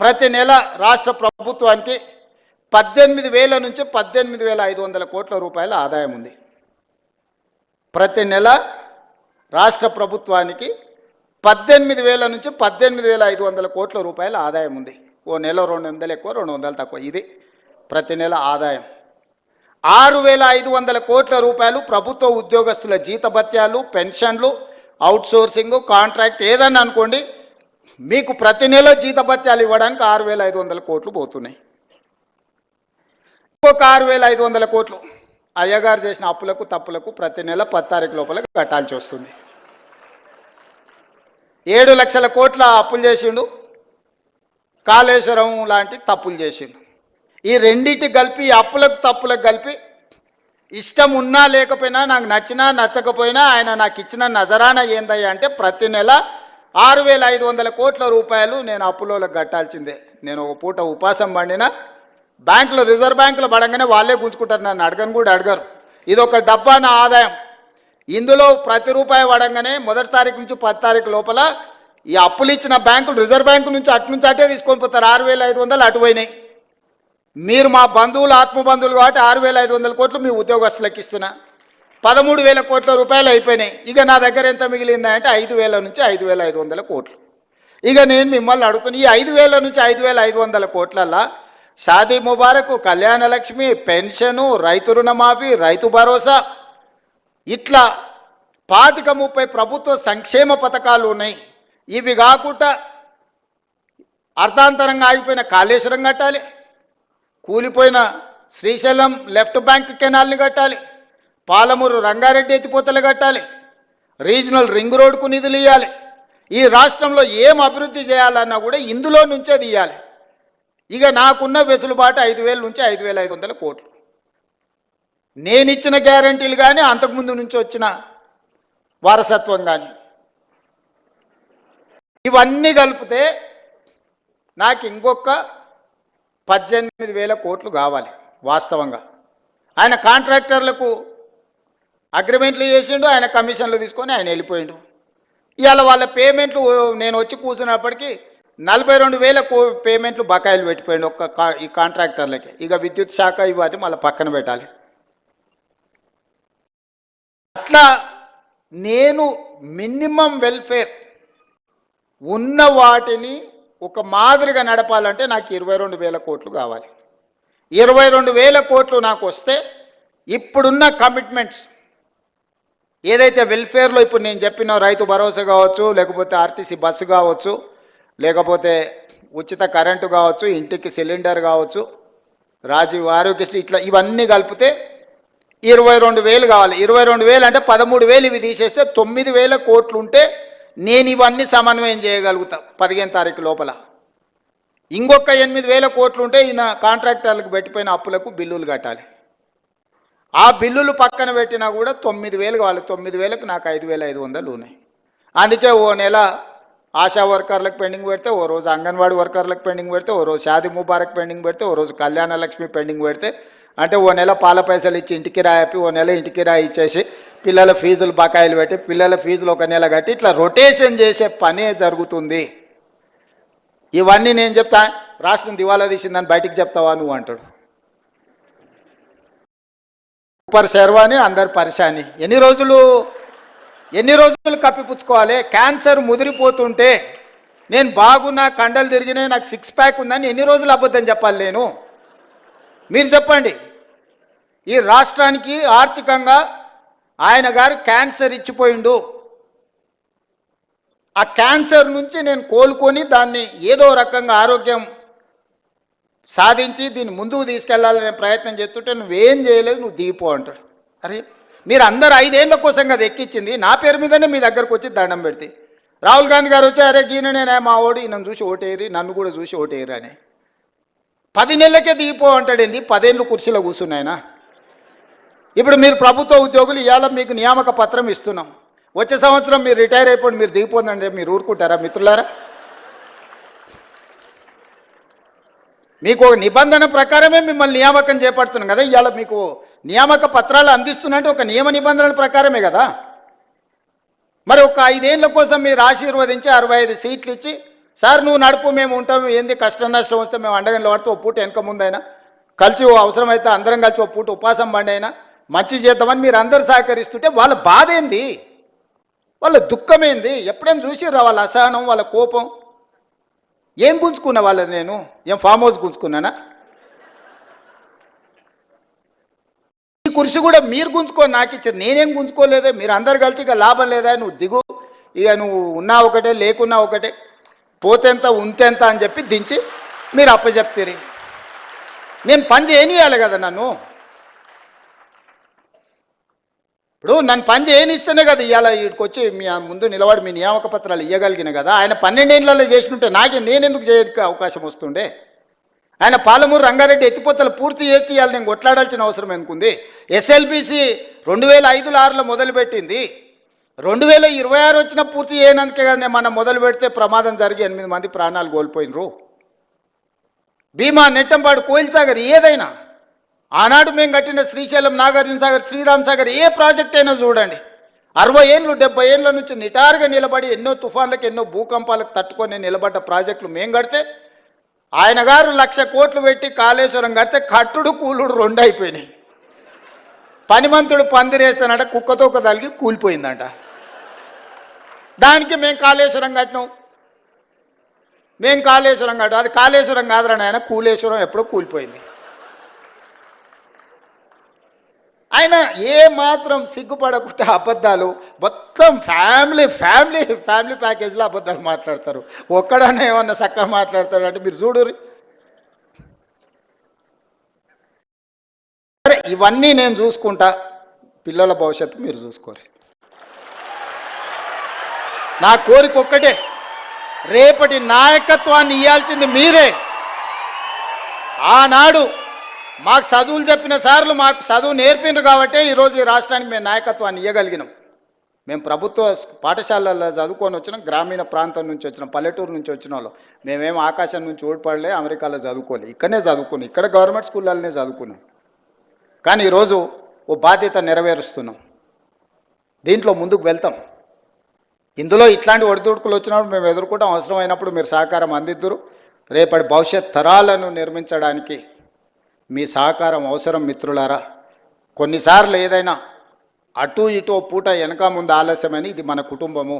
ప్రతి నెల రాష్ట్ర ప్రభుత్వానికి పద్దెనిమిది వేల నుంచి పద్దెనిమిది వేల ఐదు వందల కోట్ల రూపాయల ఆదాయం ఉంది. ప్రతి నెల రాష్ట్ర ప్రభుత్వానికి పద్దెనిమిది వేల నుంచి పద్దెనిమిది వేల ఐదు వందల కోట్ల రూపాయల ఆదాయం ఉంది. ఓ నెల రెండు వందలు ఎక్కువ రెండు వందలు తక్కువ. ఇది ప్రతి నెల ఆదాయం. ఆరు వేల ఐదు వందల కోట్ల రూపాయలు ప్రభుత్వ ఉద్యోగస్తుల జీతభత్యాలు పెన్షన్లు అవుట్సోర్సింగ్ కాంట్రాక్ట్ ఏదన్నా అనుకోండి మీకు ప్రతి నెల జీతభత్యాలు ఇవ్వడానికి ఆరు వేల ఐదు వందల కోట్లు పోతున్నాయి. ఇంకొక ఆరు వేల ఐదు వందల కోట్లు అయ్యగారు చేసిన అప్పులకు తప్పులకు ప్రతి నెల పది తారీఖు లోపల కట్టాల్సి వస్తుంది. ఏడు లక్షల కోట్ల అప్పులు చేసిండు కాళేశ్వరం లాంటి తప్పులు చేసిండు. ఈ రెండింటి కలిపి అప్పులకు తప్పులకు కలిపి ఇష్టం ఉన్నా లేకపోయినా నాకు నచ్చినా నచ్చకపోయినా ఆయన నాకు ఇచ్చిన నజరాన ఏందయ్యా అంటే ప్రతి నెల ఆరు వేల ఐదు వందల కోట్ల రూపాయలు నేను అప్పులోకి కట్టాల్సిందే. నేను ఒక పూట ఉపాసం పండినా బ్యాంకులో రిజర్వ్ బ్యాంకులో పడంగానే వాళ్ళే గుంజుకుంటారు నన్ను అడగను కూడా అడగరు. ఇది ఒక డబ్బా నా ఆదాయం. ఇందులో ప్రతి రూపాయి పడంగానే మొదటి తారీఖు నుంచి పది తారీఖు లోపల ఈ అప్పులు ఇచ్చిన బ్యాంకులు రిజర్వ్ బ్యాంకు నుంచి అటు నుంచి అటే తీసుకొని పోతారు. ఆరు వేల ఐదు వందలు అటు పోయినాయి. మీరు మా బంధువులు ఆత్మ బంధువులు కాబట్టి ఆరు వేల ఐదు వందల కోట్లు మీ ఉద్యోగస్తులకు ఇస్తున్నా. పదమూడు వేల కోట్ల రూపాయలు అయిపోయినాయి. ఇక నా దగ్గర ఎంత మిగిలిందా అంటే ఐదు వేల నుంచి ఐదు వేల ఐదు వందల కోట్లు. ఇక నేను మిమ్మల్ని అడుగుతున్నా ఈ ఐదు వేల నుంచి ఐదు వేల ఐదు వందల కోట్లల్లా షాదీ ముబారక్ కళ్యాణలక్ష్మి పెన్షను రైతు రుణమాఫీ రైతు భరోసా ఇట్లా పాతిక ముప్పై ప్రభుత్వ సంక్షేమ పథకాలు ఉన్నాయి. ఇవి కాకుండా అర్ధాంతరంగా ఆగిపోయిన కాళేశ్వరం కట్టాలి. కూలిపోయిన శ్రీశైలం లెఫ్ట్ బ్యాంక్ కెనాల్ని కట్టాలి. పాలమూరు రంగారెడ్డి ఎత్తిపోతలు కట్టాలి. రీజనల్ రింగ్ రోడ్కు నిధులు ఇవ్వాలి ఈ రాష్ట్రంలో ఏం అభివృద్ధి చేయాలన్నా కూడా ఇందులో నుంచే తీయాలి. ఇక నాకున్న వెసులుబాటు ఐదు వేల నుంచి ఐదు వేల ఐదు వందల కోట్లు. నేను ఇచ్చిన గ్యారంటీలు కానీ అంతకుముందు నుంచి వచ్చిన వారసత్వం కానీ ఇవన్నీ కలిపితే నాకు ఇంకొక పద్దెనిమిది వేల కోట్లు కావాలి వాస్తవంగా. ఆయన కాంట్రాక్టర్లకు అగ్రిమెంట్లు చేసిండు ఆయన కమిషన్లు తీసుకొని ఆయన వెళ్ళిపోయిండు. ఇవాళ వాళ్ళ పేమెంట్లు నేను వచ్చి కూర్చున్నప్పటికీ నలభై రెండు వేల కో- పేమెంట్లు బకాయిలు పెట్టిపోయిండు ఒక్క కా- ఈ కాంట్రాక్టర్లకి. ఇక విద్యుత్ శాఖ ఇవాటి మళ్ళీ పక్కన పెట్టాలి. అట్లా నేను మినిమం వెల్ఫేర్ ఉన్న వాటిని ఒక మాదిరిగా నడపాలంటే నాకు ఇరవై రెండు వేల కోట్లు కావాలి. ఇరవై రెండు వేల కోట్లు నాకు వస్తే ఇప్పుడున్న కమిట్మెంట్స్ ఏదైతే వెల్ఫేర్లో ఇప్పుడు నేను చెప్పిన రైతు భరోసా కావచ్చు లేకపోతే ఆర్టీసీ బస్సు కావచ్చు లేకపోతే ఉచిత కరెంటు కావచ్చు ఇంటికి సిలిండర్ కావచ్చు రాజీవ్ ఆరోగ్యశ్రీ ఇట్లా ఇవన్నీ కలిపితే ఇరవై రెండు వేలు కావాలి. ఇరవై రెండు వేలు అంటే పదమూడు వేలు ఇవి తీసేస్తే తొమ్మిది వేల కోట్లు ఉంటే నేను ఇవన్నీ సమన్వయం చేయగలుగుతా పదిహేను తారీఖు లోపల. ఇంకొక ఎనిమిది వేల కోట్లు ఉంటే ఈయన కాంట్రాక్టర్లకు పెట్టిపోయిన అప్పులకు బిల్లులు కట్టాలి. ఆ బిల్లులు పక్కన పెట్టినా కూడా తొమ్మిది వేలు కావాలి. తొమ్మిది వేలకు నాకు ఐదు వేల ఐదు వందలు ఉన్నాయి. అందుకే ఓ నెల ఆశా వర్కర్లకు పెండింగ్ పెడితే ఓ రోజు అంగన్వాడీ వర్కర్లకు పెండింగ్ పెడితే ఓ రోజు షాది ముబారక్ పెండింగ్ పెడితే ఓ రోజు కళ్యాణ లక్ష్మి పెండింగ్ పెడితే అంటే ఓ నెల పాల పైసలు ఇచ్చి ఇంటికి రాయపి ఓ నెల ఇంటికి రాయి ఇచ్చేసి పిల్లల ఫీజులు బకాయిలు పెట్టి పిల్లల ఫీజులు ఒక నెల కట్టి ఇట్లా రొటేషన్ చేసే పనే జరుగుతుంది. ఇవన్నీ నేను చెప్తా రాష్ట్రం దివాలా తీసిందని బయటికి చెప్తావా నువ్వు అంటాడు. సూపర్ శర్వాని అందరు పరిశాని. ఎన్ని రోజులు ఎన్ని రోజులు కప్పిపుచ్చుకోవాలి? క్యాన్సర్ ముదిరిపోతుంటే నేను బాగున్నా కండలు తిరిగినాయి నాకు సిక్స్ ప్యాక్ ఉందని ఎన్ని రోజులు అబద్ధం చెప్పాలి నేను? మీరు చెప్పండి. ఈ రాష్ట్రానికి ఆర్థికంగా ఆయన గారు క్యాన్సర్ ఇచ్చిపోయిండు. ఆ క్యాన్సర్ నుంచి నేను కోలుకొని దాన్ని ఏదో రకంగా ఆరోగ్యం సాధించి దీన్ని ముందుకు తీసుకెళ్ళాలనే ప్రయత్నం చేస్తుంటే నువ్వేం చేయలేదు నువ్వు దిగిపో అంటాడు. అరే మీరు అందరు ఐదేళ్ళ కోసం కదా ఎక్కించింది నా పేరు మీదనే మీ దగ్గరకు వచ్చి దండం పెడితే. రాహుల్ గాంధీ గారు వచ్చి అరే గీన నేనే మా ఓడి నన్ను చూసి ఓటేరి నన్ను కూడా చూసి ఓటేరు అని. పది నెలలకే దిగిపో అంటాడేంది పదేళ్ళు కుర్చీలో కూర్చున్నాయన ఇప్పుడు మీరు ప్రభుత్వ ఉద్యోగులు ఇవాళ మీకు నియామక పత్రం ఇస్తున్నాం. వచ్చే సంవత్సరం మీరు రిటైర్ అయిపోయి మీరు దిగిపోందండి మీరు ఊరుకుంటారా మిత్రులారా? మీకు ఒక నిబంధన ప్రకారమే మిమ్మల్ని నియామకం చేపడుతున్నాం కదా. ఇవాళ మీకు నియామక పత్రాలు అందిస్తున్నట్టు ఒక నియమ నిబంధనల ప్రకారమే కదా. మరి ఒక ఐదేళ్ళ కోసం మీరు ఆశీర్వదించి అరవై ఐదు సీట్లు ఇచ్చి సార్ నువ్వు నడుపు మేము ఉంటాం ఏంది కష్టం నష్టం వస్తే మేము అండగా పడితే ఓ పూట వెనక ముందైనా కలిసి ఓ అవసరమైతే అందరం కలిసి ఓ పూట ఉపాసం పండైనా అయినా మంచి చేద్దామని మీరు అందరు సహకరిస్తుంటే వాళ్ళ బాధ ఏంది? వాళ్ళ దుఃఖం ఏంది? ఎప్పుడైనా చూసిర్రా వాళ్ళ అసహనం వాళ్ళ కోపం? ఏం గుంజుకున్న వాళ్ళది నేను? ఏం ఫామ్ హౌస్ గుంజుకున్నానా ఈ కుర్చీ కూడా మీరు గుంజుకొని నాకు ఇచ్చారు. నేనేం గుంజుకోలేదే మీరు అందరు కలిసి ఇక లాభం లేదా? నువ్వు దిగు. ఇక నువ్వు ఉన్నా ఒకటే లేకున్నా ఒకటే. పోతెంత ఉంతెంత అని చెప్పి దించి మీరు అప్పచెప్తారు. నేను పని చేయనియాలి కదా నన్ను. ఇప్పుడు నన్ను పని చేయనిస్తేనే కదా ఇవాళ వీడికి వచ్చి మీ ముందు నిలబడి మీ నియామక పత్రాలు ఇవ్వగలిగిన కదా. ఆయన పన్నెండేళ్ళలో చేసినట్టే నాకే నేనెందుకు చేయడానికి అవకాశం వస్తుండే? ఆయన పాలమూరు రంగారెడ్డి ఎత్తిపోతలు పూర్తి చేసి ఇవాళ నేను కొట్లాడాల్సిన అవసరం ఎందుకుంది? ఎస్ఎల్బిసి రెండు వేల ఐదులో ఆరులో మొదలుపెట్టింది. రెండు వేల ఇరవై ఆరు వచ్చిన పూర్తి చేయనందుకే కదా మనం మొదలు పెడితే ప్రమాదం జరిగి ఎనిమిది మంది ప్రాణాలు కోల్పోయినరు. భీమా నెట్టంపాడు కోయిల్ సాగర్ ఏదైనా ఆనాడు మేము కట్టిన శ్రీశైలం నాగార్జున సాగర్ శ్రీరామ్ సాగర్ ఏ ప్రాజెక్ట్ అయినా చూడండి. అరవై ఏళ్ళు డెబ్బై ఏళ్ళ నుంచి నిటారుగా నిలబడి ఎన్నో తుఫాన్లకు ఎన్నో భూకంపాలకు తట్టుకొని నిలబడ్డ ప్రాజెక్టులు మేము కడితే ఆయన గారు లక్ష కోట్లు పెట్టి కాళేశ్వరం కడితే కట్టుడు కూలుడు రెండు అయిపోయినాయి. పనిమంతుడు పందిరేస్తానంట కుక్కతో ఒక తలిగి కూలిపోయిందంట. దానికి మేము కాళేశ్వరం కట్టినాం. మేము కాళేశ్వరం కట్టాం అది కాళేశ్వరం కాదురా ఆయన కూలేశ్వరం ఎప్పుడో కూలిపోయింది. ఆయన ఏ మాత్రం సిగ్గుపడకుండా అబద్ధాలు మొత్తం ఫ్యామిలీ ఫ్యామిలీ ఫ్యామిలీ ప్యాకేజ్లో అబద్ధాలు మాట్లాడతారు. ఒక్కడనే ఏమన్నా చక్కగా మాట్లాడతాడు అంటే మీరు చూడు సరే ఇవన్నీ నేను చూసుకుంటా. పిల్లల భవిష్యత్తు మీరు చూసుకోరు నా కోరిక ఒక్కటే రేపటి నాయకత్వాన్ని ఇవ్వాల్సింది మీరే. ఆనాడు మాకు చదువులు చెప్పిన సార్లు మాకు చదువు నేర్పిండ్రు కాబట్టి ఈరోజు ఈ రాష్ట్రానికి మేము నాయకత్వాన్ని ఇవ్వగలిగినాం మేము ప్రభుత్వ పాఠశాలల్లో చదువుకొని వచ్చినాం గ్రామీణ ప్రాంతం నుంచి వచ్చినాం పల్లెటూరు నుంచి వచ్చిన వాళ్ళు. మేమేం ఆకాశం నుంచి ఓడిపడలే అమెరికాలో చదువుకోలే ఇక్కడనే చదువుకున్నాం ఇక్కడ గవర్నమెంట్ స్కూళ్ళనే చదువుకున్నాం. కానీ ఈరోజు ఓ బాధ్యత నెరవేరుస్తున్నాం. దీంట్లో ముందుకు వెళ్తాం. ఇందులో ఇట్లాంటి ఒడిదుడుకులు వచ్చినప్పుడు మేము ఎదుర్కొంటాం అవసరమైనప్పుడు మీరు సహకారం అందిద్దురు. రేపటి భవిష్యత్ తరాలను నిర్మించడానికి మీ సహకారం అవసరం మిత్రులారా. కొన్నిసార్లు ఏదైనా అటు ఇటు పూట వెనక ముందు ఆలస్యమని ఇది మన కుటుంబము.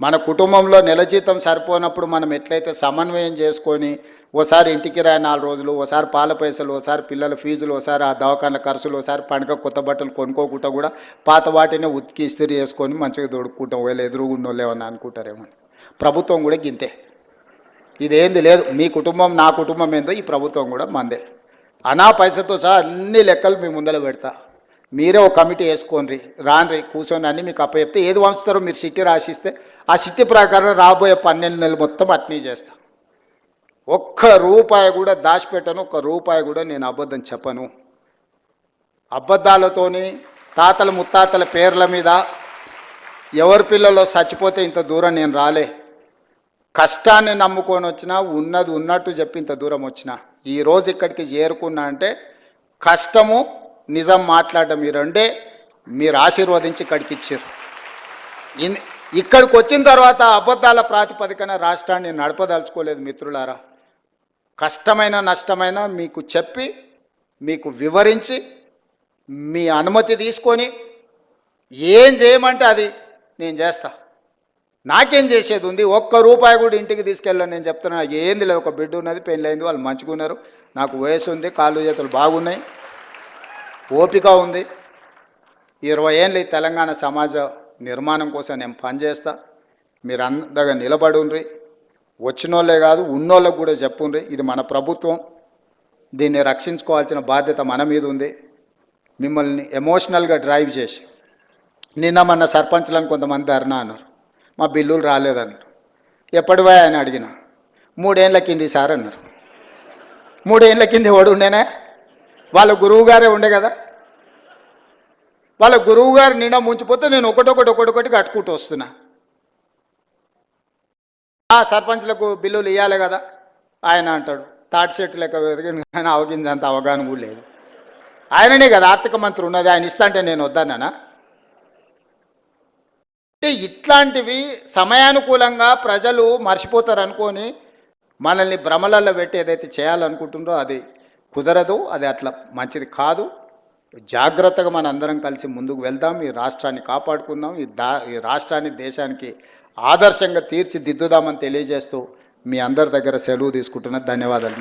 మన కుటుంబంలో నెల జీతం సరిపోనప్పుడు మనం ఎట్లయితే సమన్వయం చేసుకొని ఓసారి ఇంటికి రాయి నాలుగు రోజులు ఓసారి పాల పైసలు ఓసారి పిల్లల ఫీజులు ఓసారి ఆ దవాఖాన ఖర్చులు ఓసారి పండుగ కొత్త బట్టలు కొనుక్కోకుండా కూడా పాత వాటినే ఉతికి ఇస్త్రీ చేసుకొని మంచిగా దొడుక్కుంటాం. వీళ్ళు ఎదురుగున్నోళ్ళు ఏమన్నా అనుకుంటారేమో ప్రభుత్వం కూడా గింతే. ఇదేంది లేదు. మీ కుటుంబం నా కుటుంబం ఏందో ఈ ప్రభుత్వం కూడా మందే. అనా పైసతో సహా అన్ని లెక్కలు మీ ముందర పెడతా. మీరే ఒక కమిటీ వేసుకోండి. రాన్రి కూర్చొని అన్ని మీకు అప్పచెప్తే ఏది వంచుతారో మీరు సిట్టి రాసిస్తే ఆ సిట్టి ప్రకారం రాబోయే పన్నెండు నెలలు మొత్తం అట్నీ చేస్తా. ఒక్క రూపాయి కూడా దాచిపెట్టను ఒక్క రూపాయి కూడా నేను అబద్ధం చెప్పను. అబద్ధాలతోని తాతల ముత్తాతల పేర్ల మీద ఎవరి పిల్లలో చచ్చిపోతే ఇంత దూరం నేను రాలే. కష్టాన్ని నమ్ముకొని వచ్చినా ఉన్నది ఉన్నట్టు చెప్పి ఇంత దూరం వచ్చిన. ఈ రోజు ఇక్కడికి చేరుకున్నా అంటే కష్టము నిజం మాట్లాడడం ఈ రెండే మీరు ఆశీర్వదించి ఇక్కడికి ఇచ్చారు. ఇక్కడికి వచ్చిన తర్వాత అబద్ధాల ప్రాతిపదికన రాష్ట్రాన్ని నడపదలుచుకోలేదు మిత్రులారా. కష్టమైన నష్టమైన మీకు చెప్పి మీకు వివరించి మీ అనుమతి తీసుకొని ఏం చేయమంటే అది నేను చేస్తాను నాకేం చేసేది ఉంది? ఒక్క రూపాయి కూడా ఇంటికి తీసుకెళ్ళాను నేను చెప్తున్నా. నాకు ఏంది లేదు ఒక బిడ్డ ఉన్నది పెళ్ళైంది వాళ్ళు మంచుకున్నారు. నాకు వయసు ఉంది కాళ్ళు చేతులు బాగున్నాయి ఓపిక ఉంది. ఇరవై ఏళ్ళు తెలంగాణ సమాజ నిర్మాణం కోసం నేను పనిచేస్తా. మీరు అందగా నిలబడుండ్రి. వచ్చినోళ్ళే కాదు ఉన్నోళ్ళకు కూడా చెప్పుండ్రి. ఇది మన ప్రభుత్వం. దీన్ని రక్షించుకోవాల్సిన బాధ్యత మన మీద ఉంది. మిమ్మల్ని ఎమోషనల్గా డ్రైవ్ చేసి నిన్న మన సర్పంచ్లను కొంతమంది ధర్నా అన్నారు. మా బిల్లులు రాలేదన్నారు ఎప్పటివా అని అడిగిన. మూడేళ్ళ కింది సార్ అన్నారు. మూడేళ్ళ కింది వాడు ఉండేనే? వాళ్ళ గురువు గారే ఉండే కదా? వాళ్ళ గురువు గారు నిండా ముంచిపోతే నేను ఒకటొకటి ఒకటొకటి కట్టుకుంటూ వస్తున్నా. ఆ సర్పంచ్లకు బిల్లులు ఇవ్వాలి కదా? ఆయన అంటాడు. తాటి చెట్టు లెక్క పెరిగింది కానీ అవగించంత అవగాహన కూడా లేదు. ఆయననే కదా ఆర్థిక మంత్రి ఉన్నది. ఆయన ఇస్తా అంటే నేను వద్దానా అంటే ఇట్లాంటివి సమయానుకూలంగా ప్రజలు మర్చిపోతారు అనుకొని మనల్ని భ్రమలలో పెట్టి ఏదైతే చేయాలనుకుంటుందో అది కుదరదు అది అట్లా మంచిది కాదు. జాగ్రత్తగా మన అందరం కలిసి ముందుకు వెళ్దాం ఈ రాష్ట్రాన్ని కాపాడుకుందాం ఈ దా ఈ రాష్ట్రాన్ని దేశానికి ఆదర్శంగా తీర్చిదిద్దుదామని తెలియజేస్తూ మీ అందరి దగ్గర సెలవు తీసుకుంటున్నా. ధన్యవాదాలు.